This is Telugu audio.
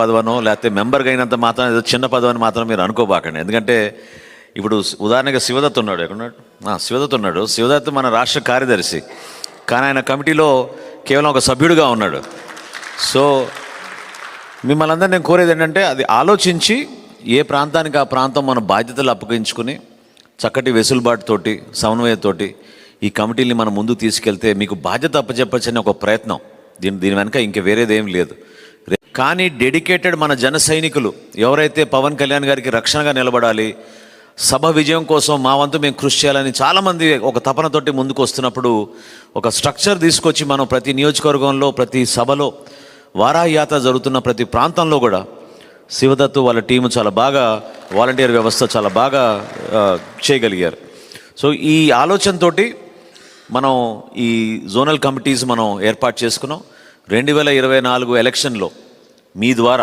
పదవనో లేకపోతే మెంబర్గా అయినంత మాత్రం ఏదో చిన్న పదవని మాత్రం మీరు అనుకోబాకండి. ఎందుకంటే ఇప్పుడు ఉదాహరణగా శివదత్ ఉన్నాడు. ఎక్కడున్నాడు? శివదత్ ఉన్నాడు. శివదత్ మన రాష్ట్ర కార్యదర్శి. కానీ ఆయన కమిటీలో కేవలం ఒక సభ్యుడిగా ఉన్నాడు. సో మిమ్మల్ని అందరూ నేను కోరేది ఏంటంటే అది ఆలోచించి ఏ ప్రాంతానికి ఆ ప్రాంతం మన బాధ్యతలు అప్పగించుకుని చక్కటి వెసులుబాటుతోటి సమన్వయంతోటి ఈ కమిటీని మనం ముందుకు తీసుకెళ్తే మీకు బాధ్యత అప్పచెప్పచ్చని ఒక ప్రయత్నం. దీని దీని వెనక ఇంక వేరేదేం లేదు. కానీ డెడికేటెడ్ మన జన సైనికులు ఎవరైతే పవన్ కళ్యాణ్ గారికి రక్షణగా నిలబడాలి సభ విజయం కోసం మా వంతు మేము కృషి చేయాలని చాలామంది ఒక తపనతోటి ముందుకు వస్తున్నప్పుడు ఒక స్ట్రక్చర్ తీసుకొచ్చి మనం ప్రతి నియోజకవర్గంలో ప్రతి సభలో వారాయాత్ర జరుగుతున్న ప్రతి ప్రాంతంలో కూడా శివదత్తు వాళ్ళ టీము చాలా బాగా వాలంటీర్ వ్యవస్థ చాలా బాగా చేయగలిగారు. సో ఈ ఆలోచనతోటి మనం ఈ జోనల్ కమిటీస్ మనం ఏర్పాటు చేసుకున్నాం. రెండు వేల ఇరవై నాలుగు ఎలక్షన్లో మీ ద్వారా